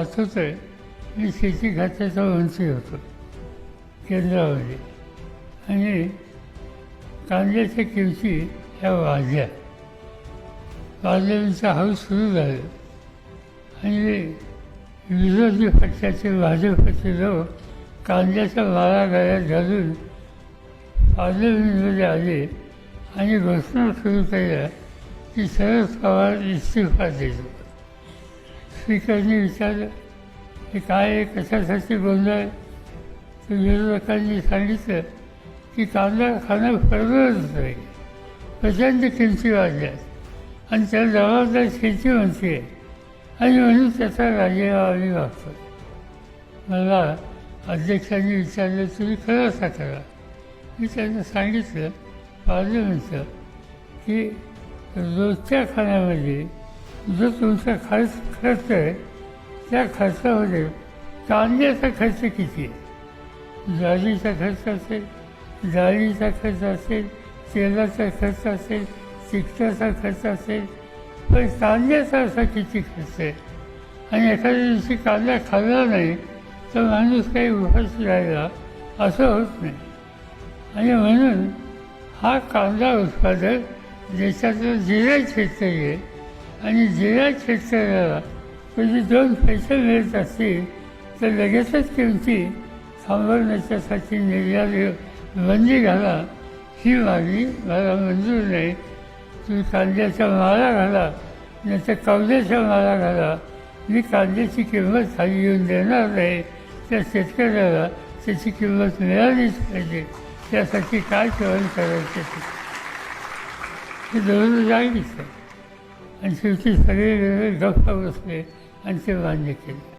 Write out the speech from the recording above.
असंच आहे मी शेती खात्याचा मंत्री होतो केंद्रामध्ये. आणि कांद्याच्या किमती ह्या वाढल्या. वाढल्यानंतर हाऊस सुरू झालं. आणि विरोधी पक्षाचे भाजपचे लोक कांद्याचा मारा गळ्यात घालून पार्लमेंटमध्ये आले आणि घोषणा सुरू केल्या की शरद पवार इस्तिफा देतो. स्पीकरने विचारलं हे काय आहे? कशासाठी बोलणार तर विरोधकांनी सांगितलं की कांदा खाणं परवडत नाही. प्रचंड किमती वाढल्यात आणि त्या जबाबदार शेती म्हणते आणि म्हणून त्याचा राजीनामा आम्ही मागतो मला अध्यक्षांनी विचारलं तुम्ही खरं करा. मी त्यांना सांगितलं पार्लमेंटचं की रोजच्या खाण्यामध्ये जो तुमचा खर्च खर्च आहे त्या खर्चामध्ये कांद्याचा खर्च किती आहे? ज्वारीचा खर्च असेल डाळीचा खर्च असेल तेलाचा खर्च असेल तिखटाचा खर्च असेल पण कांद्याचा असा किती खर्च आहे? आणि एखाद्या दिवशी कांदा खाल्ला नाही तर माणूस काही उपास राहिला असं होत नाही. आणि म्हणून हा कांदा उत्पादक देशातलं जिल्हा शेतकरी आहे. आणि जिल्हा शेतकऱ्याला तुझी म्हणजे दोन पैसे मिळत असतील तर लगेचच किमती थांबवण्याच्यासाठी निर्यात बंदी घाला. ही मागणी मला मंजूर नाही. तुम्ही कांद्याचा माळा घाला नाही तर माळा घाला. मी कांद्याची किंमत खाली येऊन देणार नाही. त्या शेतकऱ्याला त्याची किंमत मिळालीच पाहिजे. त्यासाठी काय सेवन करायचं हे दोन जागीच आहे आणि शेवटी सगळे गप्पा बसले आणि ते मान्य केले.